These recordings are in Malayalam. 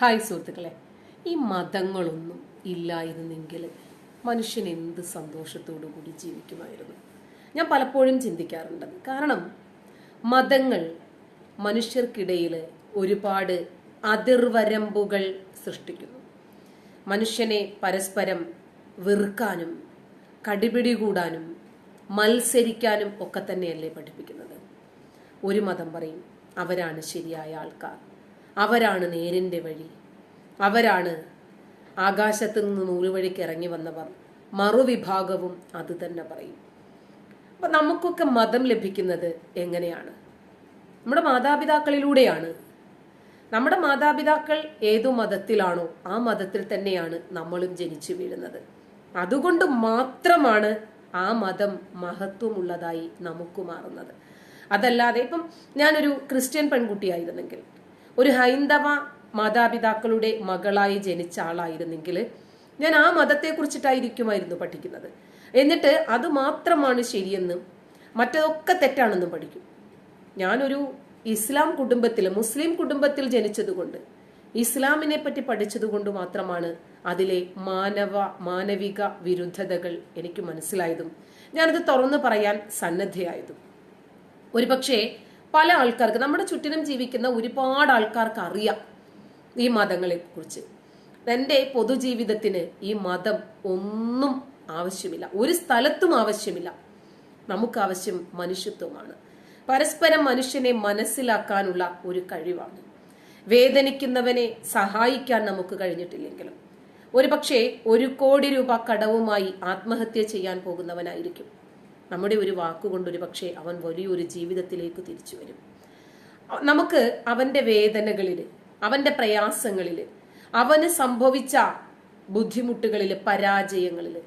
ഹായ് സുഹൃത്തുക്കളെ. ഈ മതങ്ങളൊന്നും ഇല്ലായിരുന്നെങ്കിൽ മനുഷ്യൻ എന്ത് സന്തോഷത്തോടു കൂടി ജീവിക്കുമായിരുന്നു? ഞാൻ പലപ്പോഴും ചിന്തിക്കാറുണ്ട്. കാരണം മതങ്ങൾ മനുഷ്യർക്കിടയിൽ ഒരുപാട് അതിർവരമ്പുകൾ സൃഷ്ടിക്കുന്നു. മനുഷ്യനെ പരസ്പരം വെറുക്കാനും കടിപിടി കൂടാനും മത്സരിക്കാനും ഒക്കെ തന്നെയല്ലേ പഠിപ്പിക്കുന്നത്. ഒരു മതം പറയും അവരാണ് ശരിയായ ആൾക്കാർ. അവരാണ് നേരിന്റെ വഴി. അവരാണ് ആകാശത്തു നിന്ന് നൂലുവഴിക്ക് ഇറങ്ങി വന്നവർ. മറുവിഭാഗവും അത് തന്നെ പറയും. അപ്പം നമുക്കൊക്കെ മതം ലഭിക്കുന്നത് എങ്ങനെയാണ്? നമ്മുടെ മാതാപിതാക്കളിലൂടെയാണ്. നമ്മുടെ മാതാപിതാക്കൾ ഏതു മതത്തിലാണോ ആ മതത്തിൽ തന്നെയാണ് നമ്മളും ജനിച്ചു വീഴുന്നത്. അതുകൊണ്ട് മാത്രമാണ് ആ മതം മഹത്വമുള്ളതായി നമുക്ക് മാറുന്നത്. അതല്ലാതെ ഇപ്പം ഞാനൊരു ക്രിസ്ത്യൻ പെൺകുട്ടിയായിരുന്നെങ്കിൽ ഒരു ഹൈന്ദവ മാതാപിതാക്കളുടെ മകളായി ജനിച്ച ആളായിരുന്നെങ്കിൽ ഞാൻ ആ മതത്തെക്കുറിച്ചിട്ടായിരിക്കുമായിരുന്നു പഠിക്കുന്നത്. എന്നിട്ട് അത് മാത്രമാണ് ശരിയെന്നും മറ്റതൊക്കെ തെറ്റാണെന്നും പഠിക്കും. ഞാനൊരു ഇസ്ലാം കുടുംബത്തിൽ മുസ്ലിം കുടുംബത്തിൽ ജനിച്ചതുകൊണ്ട് ഇസ്ലാമിനെ പറ്റി പഠിച്ചതുകൊണ്ട് മാത്രമാണ് അതിലെ മാനവ മാനവിക വിരുദ്ധതകൾ എനിക്ക് മനസ്സിലായതും ഞാനത് തുറന്നു പറയാൻ സന്നദ്ധയായതും. ഒരുപക്ഷെ പല ആൾക്കാർക്ക് നമ്മുടെ ചുറ്റിനും ജീവിക്കുന്ന ഒരുപാട് ആൾക്കാർക്ക് അറിയാം ഈ മതങ്ങളെ കുറിച്ച്. എന്റെ പൊതുജീവിതത്തിന് ഈ മതം ഒന്നും ആവശ്യമില്ല. ഒരു സ്ഥലത്തും ആവശ്യമില്ല. നമുക്ക് ആവശ്യം മനുഷ്യത്വമാണ്. പരസ്പരം മനുഷ്യനെ മനസ്സിലാക്കാനുള്ള ഒരു കഴിവാണ്. വേദനിക്കുന്നവനെ സഹായിക്കാൻ നമുക്ക് കഴിഞ്ഞിട്ടില്ലെങ്കിലും. ഒരുപക്ഷെ ഒരു കോടി രൂപ കടവുമായി ആത്മഹത്യ ചെയ്യാൻ പോകുന്നവനായിരിക്കും. നമ്മുടെ ഒരു വാക്കുകൊണ്ട് ഒരു പക്ഷേ അവൻ വലിയൊരു ജീവിതത്തിലേക്ക് തിരിച്ചു വരും. നമുക്ക് അവന്റെ വേദനകളിൽ അവന്റെ പ്രയാസങ്ങളിൽ അവന് സംഭവിച്ച ബുദ്ധിമുട്ടുകളിൽ പരാജയങ്ങളിൽ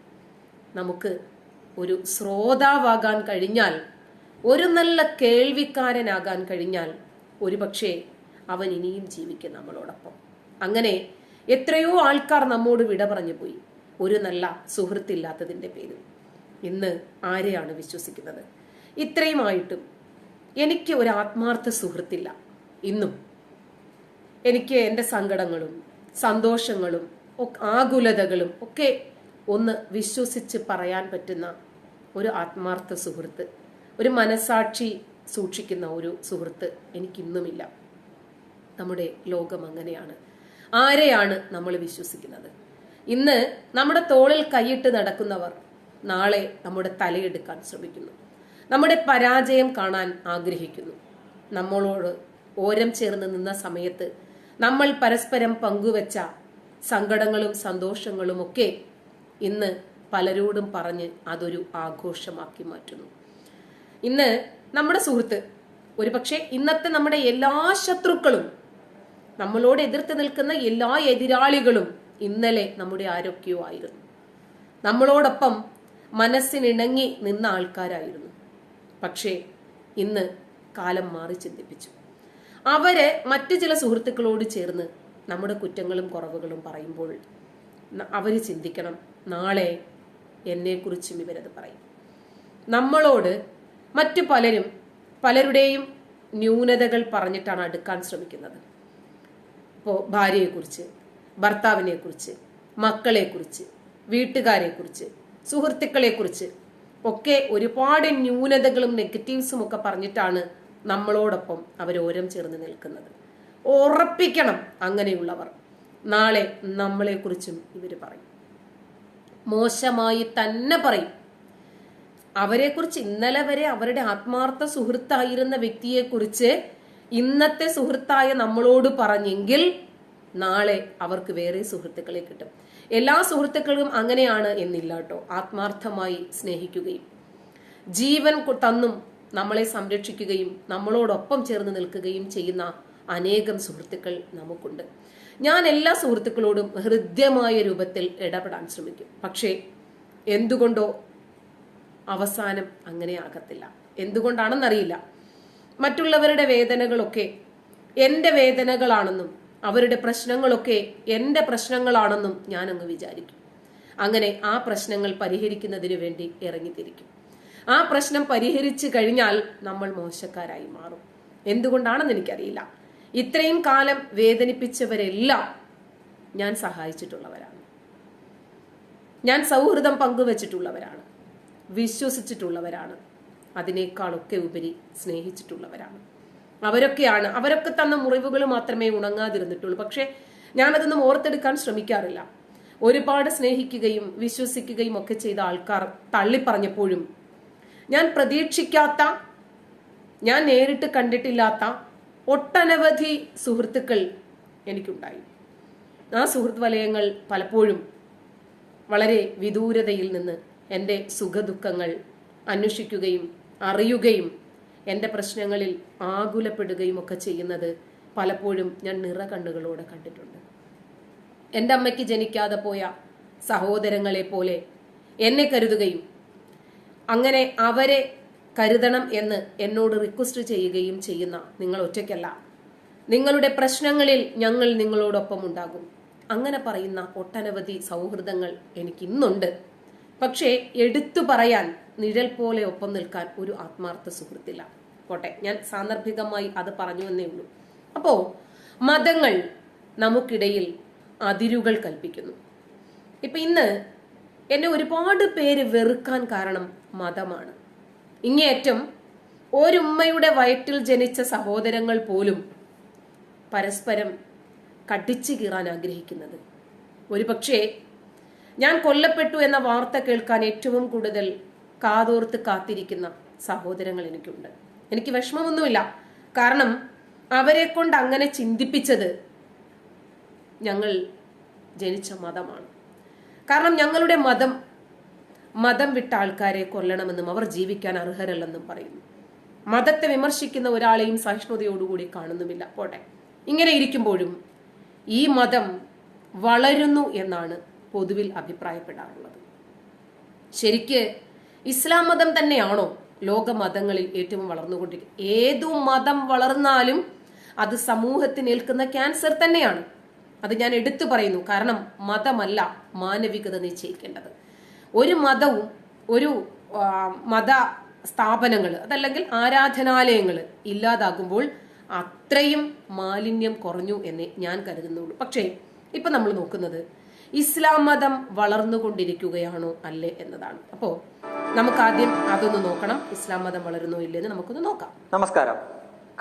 നമുക്ക് ഒരു ശ്രോതാവാകാൻ കഴിഞ്ഞാൽ ഒരു നല്ല കേൾവിക്കാരനാകാൻ കഴിഞ്ഞാൽ ഒരുപക്ഷെ അവൻ ഇനിയും ജീവിക്കും നമ്മളോടൊപ്പം. അങ്ങനെ എത്രയോ ആൾക്കാർ നമ്മോട് വിട പറഞ്ഞു പോയി. ഒരു നല്ല സുഹൃത്തില്ലാത്തതിന്റെ പേരിൽ. ഇന്ന് ആരെയാണ് വിശ്വസിക്കുന്നത്? ഇത്രയുമായിട്ടും എനിക്ക് ഒരു ആത്മാർത്ഥ സുഹൃത്തില്ല. ഇന്നും എനിക്ക് എന്റെ സങ്കടങ്ങളും സന്തോഷങ്ങളും ആകുലതകളും ഒക്കെ ഒന്ന് വിശ്വസിച്ച് പറയാൻ പറ്റുന്ന ഒരു ആത്മാർത്ഥ സുഹൃത്ത് ഒരു മനസാക്ഷി സൂക്ഷിക്കുന്ന ഒരു സുഹൃത്ത് എനിക്കിന്നുമില്ല. നമ്മുടെ ലോകം അങ്ങനെയാണ്. ആരെയാണ് നമ്മൾ വിശ്വസിക്കുന്നത്? ഇന്ന് നമ്മുടെ തോളിൽ കൈയിട്ട് നടക്കുന്നവർ നാളെ നമ്മുടെ തലയെടുക്കാൻ ശ്രമിക്കുന്നു. നമ്മുടെ പരാജയം കാണാൻ ആഗ്രഹിക്കുന്നു. നമ്മളോട് ഓരം ചേർന്ന് നിന്ന സമയത്ത് നമ്മൾ പരസ്പരം പങ്കുവച്ച സങ്കടങ്ങളും സന്തോഷങ്ങളും ഒക്കെ ഇന്ന് പലരോടും പറഞ്ഞ് അതൊരു ആഘോഷമാക്കി മാറ്റുന്നു. ഇന്ന് നമ്മുടെ സുഹൃത്ത് ഒരുപക്ഷെ ഇന്നത്തെ നമ്മുടെ എല്ലാ ശത്രുക്കളും നമ്മളോട് എതിർത്ത് നിൽക്കുന്ന എല്ലാ എതിരാളികളും ഇന്നലെ നമ്മുടെ ആരൊക്കെയോ ആയിരുന്നു. നമ്മളോടൊപ്പം മനസ്സിനിണങ്ങി നിന്ന ആൾക്കാരായിരുന്നു. പക്ഷേ ഇന്ന് കാലം മാറി ചിന്തിപ്പിച്ചു. അവരെ മറ്റു ചില സുഹൃത്തുക്കളോട് ചേർന്ന് നമ്മുടെ കുറ്റങ്ങളും കുറവുകളും പറയുമ്പോൾ അവർ ചിന്തിക്കണം നാളെ എന്നെക്കുറിച്ചും ഇവരത് പറയും. നമ്മളോട് മറ്റു പലരും പലരുടെയും ന്യൂനതകൾ പറഞ്ഞിട്ടാണ് അടുക്കാൻ ശ്രമിക്കുന്നത്. ഇപ്പോൾ ഭാര്യയെക്കുറിച്ച് ഭർത്താവിനെക്കുറിച്ച് മക്കളെക്കുറിച്ച് വീട്ടുകാരെക്കുറിച്ച് സുഹൃത്തുക്കളെക്കുറിച്ച്. ഒക്കെ ഒരുപാട് ന്യൂനതകളും നെഗറ്റീവ്സും ഒക്കെ പറഞ്ഞിട്ടാണ് നമ്മളോടൊപ്പം അവർ ഓരം ചേർന്ന് നിൽക്കുന്നത്. ഉറപ്പിക്കണം അങ്ങനെയുള്ളവർ. നാളെ നമ്മളെക്കുറിച്ചും ഇവർ പറയും. മോശമായി തന്നെ പറയും. അവരെക്കുറിച്ച് ഇന്നലെ വരെ അവരുടെ ആത്മാർത്ഥ സുഹൃത്തായിരുന്ന വ്യക്തിയെക്കുറിച്ച് ഇന്നത്തെ സുഹൃത്തായ നമ്മളോട് പറഞ്ഞെങ്കിൽ നാളെ അവർക്ക് വേറെ സുഹൃത്തുക്കളെ കിട്ടും. എല്ലാ സുഹൃത്തുക്കളും അങ്ങനെയാണ് എന്നില്ല കേട്ടോ ആത്മാർത്ഥമായി സ്നേഹിക്കുകയും ജീവൻ തന്നും നമ്മളെ സംരക്ഷിക്കുകയും നമ്മളോടൊപ്പം ചേർന്ന് നിൽക്കുകയും ചെയ്യുന്ന അനേകം സുഹൃത്തുക്കൾ നമുക്കുണ്ട്. ഞാൻ എല്ലാ സുഹൃത്തുക്കളോടും ഹൃദ്യമായ രൂപത്തിൽ ഇടപെടാൻ ശ്രമിക്കും. പക്ഷേ എന്തുകൊണ്ടോ അവസാനം അങ്ങനെ ആകത്തില്ല. എന്തുകൊണ്ടാണെന്നറിയില്ല. മറ്റുള്ളവരുടെ വേദനകളൊക്കെ എന്റെ വേദനകളാണെന്നും അവരുടെ പ്രശ്നങ്ങളൊക്കെ എന്റെ പ്രശ്നങ്ങളാണെന്നും ഞാൻ അങ്ങ് വിചാരിക്കും. അങ്ങനെ ആ പ്രശ്നങ്ങൾ പരിഹരിക്കുന്നതിന് വേണ്ടി ഇറങ്ങിത്തിരിക്കും. ആ പ്രശ്നം പരിഹരിച്ചു കഴിഞ്ഞാൽ നമ്മൾ മോശക്കാരായി മാറും. എന്തുകൊണ്ടാണെന്ന് എനിക്കറിയില്ല. ഇത്രയും കാലം വേദനിപ്പിച്ചവരെല്ലാം ഞാൻ സഹായിച്ചിട്ടുള്ളവരാണ്. ഞാൻ സൗഹൃദം പങ്കുവച്ചിട്ടുള്ളവരാണ്. വിശ്വസിച്ചിട്ടുള്ളവരാണ്. അതിനേക്കാളൊക്കെ ഉപരി സ്നേഹിച്ചിട്ടുള്ളവരാണ്. അവരൊക്കെയാണ്. അവരൊക്കെ തന്ന മുറിവുകൾ മാത്രമേ ഉണങ്ങാതിരുന്നിട്ടുള്ളൂ. പക്ഷേ ഞാനതൊന്നും ഓർത്തെടുക്കാൻ ശ്രമിക്കാറില്ല. ഒരുപാട് സ്നേഹിക്കുകയും വിശ്വസിക്കുകയും ഒക്കെ ചെയ്ത ആൾക്കാർ തള്ളിപ്പറഞ്ഞപ്പോഴും ഞാൻ പ്രതീക്ഷിക്കാത്ത ഞാൻ നേരിട്ട് കണ്ടിട്ടില്ലാത്ത ഒട്ടനവധി സുഹൃത്തുക്കൾ എനിക്കുണ്ടായി. ആ സുഹൃത്ത് വലയങ്ങൾ പലപ്പോഴും വളരെ വിദൂരതയിൽ നിന്ന് എന്റെ സുഖദുഃഖങ്ങൾ അന്വേഷിക്കുകയും അറിയുകയും എന്റെ പ്രശ്നങ്ങളിൽ ആകുലപ്പെടുകയും ഒക്കെ ചെയ്യുന്നത് പലപ്പോഴും ഞാൻ നിറ കണ്ണുകളോടെ കണ്ടിട്ടുണ്ട്. എന്റെ അമ്മയ്ക്ക് ജനിക്കാതെ പോയ സഹോദരങ്ങളെ പോലെ എന്നെ കരുതുകയും അങ്ങനെ അവരെ കരുതണം എന്ന് എന്നോട് റിക്വസ്റ്റ് ചെയ്യുകയും ചെയ്യുന്ന നിങ്ങൾ ഒറ്റയ്ക്കല്ല. നിങ്ങളുടെ പ്രശ്നങ്ങളിൽ ഞങ്ങൾ നിങ്ങളോടൊപ്പം ഉണ്ടാകും. അങ്ങനെ പറയുന്ന ഒട്ടനവധി സൗഹൃദങ്ങൾ എനിക്ക് ഇന്നുണ്ട്. പക്ഷേ എടുത്തു പറയാൻ നിഴൽ പോലെ ഒപ്പം നിൽക്കാൻ ഒരു ആത്മാർത്ഥ സുഹൃത്തില്ല. പോട്ടെ ഞാൻ സാന്ദർഭികമായി അത് പറഞ്ഞു എന്നേ ഉള്ളൂ. അപ്പോ മതങ്ങൾ നമുക്കിടയിൽ അതിരുകൾ കൽപ്പിക്കുന്നു. ഇപ്പൊ ഇന്ന് എന്നെ ഒരുപാട് പേര് വെറുക്കാൻ കാരണം മതമാണ്. ഇങ്ങേയറ്റം ഒരുമ്മയുടെ വയറ്റിൽ ജനിച്ച സഹോദരങ്ങൾ പോലും പരസ്പരം കടിച്ചു കീറാൻ ആഗ്രഹിക്കുന്നത്. ഒരുപക്ഷേ ഞാൻ കൊല്ലപ്പെട്ടു എന്ന വാർത്ത കേൾക്കാൻ ഏറ്റവും കൂടുതൽ കാതോർത്ത് കാത്തിരിക്കുന്ന സഹോദരങ്ങൾ എനിക്കുണ്ട്. എനിക്ക് വിഷമമൊന്നുമില്ല. കാരണം അവരെ കൊണ്ട് അങ്ങനെ ചിന്തിപ്പിച്ചത് ഞങ്ങൾ ജനിച്ച മതമാണ്. കാരണം ഞങ്ങളുടെ മതം മതം വിട്ട ആൾക്കാരെ കൊല്ലണമെന്നും അവർ ജീവിക്കാൻ അർഹരല്ലെന്നും പറയുന്നു. മതത്തെ വിമർശിക്കുന്ന ഒരാളെയും സഹിഷ്ണുതയോടുകൂടി കാണുന്നുമില്ല. പോട്ടെ. ഇങ്ങനെ ഇരിക്കുമ്പോഴും ഈ മതം വളരുന്നു എന്നാണ് പൊതുവിൽ അഭിപ്രായപ്പെടാറുള്ളത്. ശരിക്ക് ഇസ്ലാം മതം തന്നെയാണോ ലോക മതങ്ങളിൽ ഏറ്റവും വളർന്നുകൊണ്ടിരിക്കുന്നത് ഏതു മതം വളർന്നാലും അത് സമൂഹത്തിന് ഏൽക്കുന്ന ക്യാൻസർ തന്നെയാണ്. അത് ഞാൻ എടുത്തു പറയുന്നു. കാരണം മതമല്ല മാനവികത നിശ്ചയിക്കേണ്ടത്. ഒരു മതവും ഒരു മത സ്ഥാപനങ്ങൾ അതല്ലെങ്കിൽ ആരാധനാലയങ്ങൾ ഇല്ലാതാകുമ്പോൾ അത്രയും മാലിന്യം കുറഞ്ഞു എന്ന് ഞാൻ കരുതുന്നുള്ളൂ. പക്ഷേ ഇപ്പൊ നമ്മൾ നോക്കുന്നത് ഇസ്ലാം മതം വളർന്നുകൊണ്ടിരിക്കുകയാണോ അല്ലേ എന്നതാണ്. അപ്പോ നമുക്ക് ആദ്യം അതൊന്ന് നോക്കണം. ഇസ്ലാം മതം വളരുന്നോ ഇല്ലെന്ന് നമുക്കൊന്ന് നോക്കാം. നമസ്കാരം.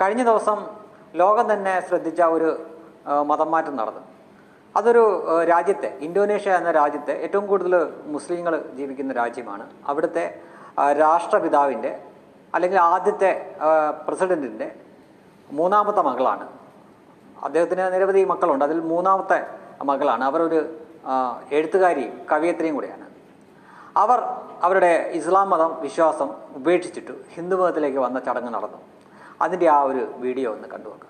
കഴിഞ്ഞ ദിവസം ലോകം തന്നെ ശ്രദ്ധിച്ച ഒരു മതം മാറ്റം നടന്നു. അതൊരു രാജ്യത്തെ ഇന്തോനേഷ്യ എന്ന രാജ്യത്തെ ഏറ്റവും കൂടുതൽ മുസ്ലിങ്ങൾ ജീവിക്കുന്ന രാജ്യമാണ്. അവിടുത്തെ രാഷ്ട്രപിതാവിന്റെ അല്ലെങ്കിൽ ആദ്യത്തെ പ്രസിഡന്റിന്റെ മൂന്നാമത്തെ മകളാണ്. അദ്ദേഹത്തിന് നിരവധി മക്കളുണ്ട്. അതിൽ മൂന്നാമത്തെ മകളാണ്. അവരൊരു എഴുത്തുകാരിയും കവിയത്രിയും കൂടെയാണ്. അവർ അവരുടെ ഇസ്ലാം മതം വിശ്വാസം ഉപേക്ഷിച്ചിട്ട് ഹിന്ദു മതത്തിലേക്ക് വന്ന ചടങ്ങ് നടന്നു. അതിന്റെ ആ ഒരു വീഡിയോ ഒന്ന് കണ്ടുവെക്കാം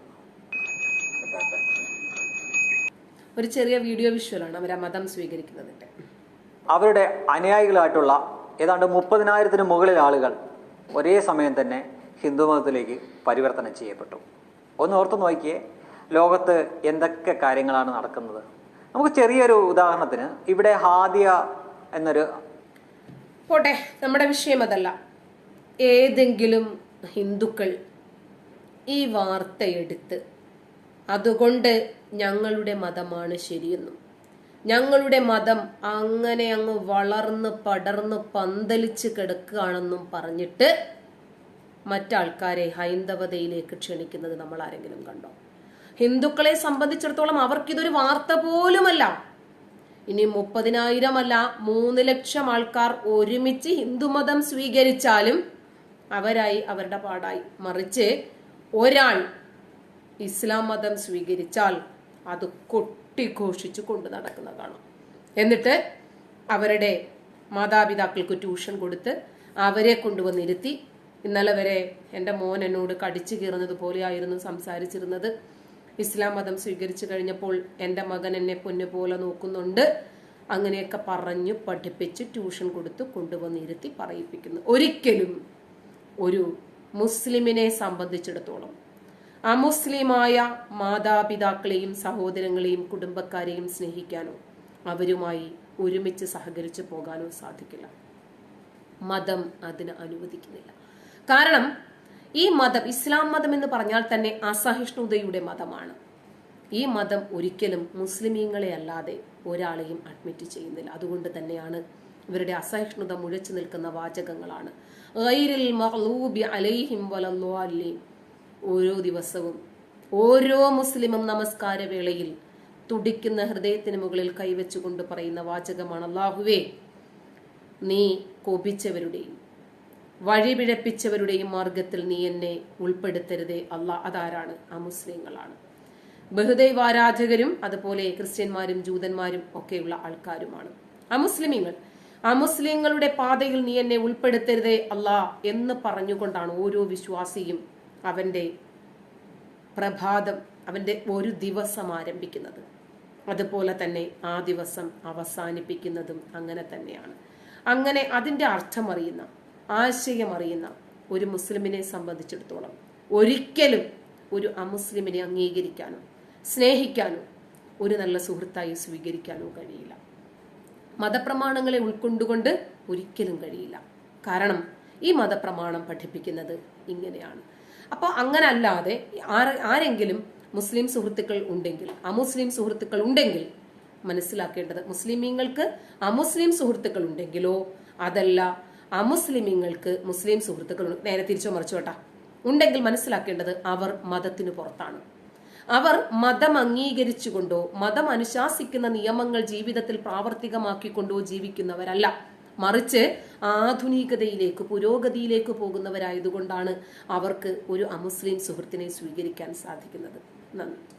ഒരു ചെറിയ വീഡിയോ വിഷ്വലാണ് അവർ ആ മതം സ്വീകരിക്കുന്നതിന്റെ. അവരുടെ അനുയായികളായിട്ടുള്ള ഏതാണ്ട് മുപ്പതിനായിരത്തിന് മുകളിൽ ആളുകൾ ഒരേ സമയം തന്നെ ഹിന്ദു മതത്തിലേക്ക് പരിവർത്തനം ചെയ്യപ്പെട്ടു. ഒന്ന് ഓർത്ത് നോക്കിയേ ലോകത്ത് എന്തൊക്കെ കാര്യങ്ങളാണ് നടക്കുന്നത്? നമുക്ക് ചെറിയൊരു ഉദാഹരണത്തിന് ഇവിടെ ഹാദിയ എന്നൊരു പോട്ടെ നമ്മുടെ വിഷയം അതല്ല. ഏതെങ്കിലും ഹിന്ദുക്കൾ ഈ വാർത്തയെടുത്ത് അതുകൊണ്ട് ഞങ്ങളുടെ മതമാണ് ശരിയെന്നും ഞങ്ങളുടെ മതം അങ്ങനെ അങ്ങ് വളർന്ന് പടർന്ന് പന്തലിച്ച് കിടക്കുകയാണെന്നും പറഞ്ഞിട്ട് മറ്റാൾക്കാരെ ഹൈന്ദവതയിലേക്ക് ക്ഷണിക്കുന്നത് നമ്മൾ ആരെങ്കിലും കണ്ടോ? ഹിന്ദുക്കളെ സംബന്ധിച്ചിടത്തോളം അവർക്കിതൊരു വാർത്ത പോലുമല്ല. ഇനി മുപ്പതിനായിരം അല്ല മൂന്ന് ലക്ഷം ആൾക്കാർ ഒരുമിച്ച് ഹിന്ദുമതം സ്വീകരിച്ചാലും അവരായി അവരുടെ പാടായി മറിച്ച് ഒരാൾ ഇസ്ലാം മതം സ്വീകരിച്ചാൽ അത് കൊട്ടിഘോഷിച്ച് കൊണ്ട് നടക്കുന്ന കാണും എന്നിട്ട് അവരുടെ മാതാപിതാക്കൾക്ക് ട്യൂഷൻ കൊടുത്ത് അവരെ കൊണ്ടുവന്നിരുത്തി. ഇന്നലെ വരെ എന്റെ മോൻ എന്നോട് കടിച്ചു കീറുന്നത് പോലെയായിരുന്നു സംസാരിച്ചിരുന്നത്. ഇസ്ലാം മതം സ്വീകരിച്ചു കഴിഞ്ഞപ്പോൾ എന്റെ മകൻ എന്നെ പൊന്നുപോലെ നോക്കുന്നുണ്ട്. അങ്ങനെയൊക്കെ പറഞ്ഞു പഠിപ്പിച്ച് ട്യൂഷൻ കൊടുത്ത് കൊണ്ടുവന്നിരുത്തി പറയിപ്പിക്കുന്നു. ഒരിക്കലും ഒരു മുസ്ലിമിനെ സംബന്ധിച്ചിടത്തോളം അമുസ്ലിമായ മാതാപിതാക്കളെയും സഹോദരങ്ങളെയും കുടുംബക്കാരെയും സ്നേഹിക്കാനോ അവരുമായി ഒരുമിച്ച് സഹകരിച്ചു പോകാനോ സാധിക്കില്ല. മതം അതിന് അനുവദിക്കുന്നില്ല. കാരണം ഈ മതം ഇസ്ലാം മതം എന്ന് പറഞ്ഞാൽ തന്നെ അസഹിഷ്ണുതയുടെ മതമാണ്. ഈ മതം ഒരിക്കലും മുസ്ലിമീങ്ങളെ അല്ലാതെ ഒരാളെയും അഡ്മിറ്റ് ചെയ്യുന്നില്ല. അതുകൊണ്ട് തന്നെയാണ് ഇവരുടെ അസഹിഷ്ണുത മുഴച്ചു നിൽക്കുന്ന വാചകങ്ങളാണ്. അലൈഹിം. ഓരോ ദിവസവും ഓരോ മുസ്ലിമും നമസ്കാര വേളയിൽ തുടിക്കുന്ന ഹൃദയത്തിന് മുകളിൽ കൈവച്ചുകൊണ്ട് പറയുന്ന വാചകമാണ്. അള്ളാഹുവേ നീ കോപിച്ചവരുടെയും വഴിപിഴപ്പിച്ചവരുടെയും മാർഗത്തിൽ നീ എന്നെ ഉൾപ്പെടുത്തരുതേ. അല്ല അതാരാണ്? ആ മുസ്ലിങ്ങളാണ്. ബഹുദൈവാരാധകരും അതുപോലെ ക്രിസ്ത്യന്മാരും ജൂതന്മാരും ഒക്കെയുള്ള ആൾക്കാരുമാണ്. അമുസ്ലിമീങ്ങൾ അമുസ്ലിങ്ങളുടെ പാതയിൽ നീ എന്നെ ഉൾപ്പെടുത്തരുതേ അല്ല എന്ന് പറഞ്ഞുകൊണ്ടാണ് ഓരോ വിശ്വാസിയും അവന്റെ പ്രഭാതം അവന്റെ ഒരു ദിവസം ആരംഭിക്കുന്നത്. അതുപോലെ തന്നെ ആ ദിവസം അവസാനിപ്പിക്കുന്നതും അങ്ങനെ തന്നെയാണ്. അങ്ങനെ അതിന്റെ അർത്ഥം അറിയുന്ന ആശയം അറിയുന്ന ഒരു മുസ്ലിമിനെ സംബന്ധിച്ചിടത്തോളം ഒരിക്കലും ഒരു അമുസ്ലിമിനെ അംഗീകരിക്കാനോ സ്നേഹിക്കാനോ ഒരു നല്ല സുഹൃത്തായി സ്വീകരിക്കാനോ കഴിയില്ല. മതപ്രമാണങ്ങളെ ഉൾക്കൊണ്ടുകൊണ്ട് ഒരിക്കലും കഴിയില്ല. കാരണം ഈ മതപ്രമാണം പഠിപ്പിക്കുന്നത് ഇങ്ങനെയാണ്. അപ്പോൾ അങ്ങനെ അല്ലാതെ ആരെങ്കിലും മുസ്ലിം സുഹൃത്തുക്കൾ ഉണ്ടെങ്കിൽ അമുസ്ലിം സുഹൃത്തുക്കൾ ഉണ്ടെങ്കിൽ മനസ്സിലാക്കേണ്ടത് മുസ്ലിമീങ്ങൾക്ക് അമുസ്ലിം സുഹൃത്തുക്കൾ ഉണ്ടെങ്കിലോ അതല്ല അമുസ്ലിമീങ്ങൾക്ക് മുസ്ലിം സുഹൃത്തുക്കൾ നേരെ തിരിച്ചോ കേട്ടാ. ഉണ്ടെങ്കിൽ മനസ്സിലാക്കേണ്ടത് അവർ മതത്തിനു പുറത്താണ്. അവർ മതം അംഗീകരിച്ചുകൊണ്ടോ മതം അനുശാസിക്കുന്ന നിയമങ്ങൾ ജീവിതത്തിൽ പ്രാവർത്തികമാക്കിക്കൊണ്ടോ ജീവിക്കുന്നവരല്ല. മറിച്ച് ആധുനികതയിലേക്ക് പുരോഗതിയിലേക്ക് പോകുന്നവരായതുകൊണ്ടാണ് അവർക്ക് ഒരു അമുസ്ലിം സുഹൃത്തിനെ സ്വീകരിക്കാൻ സാധിക്കുന്നത്. നന്ദി.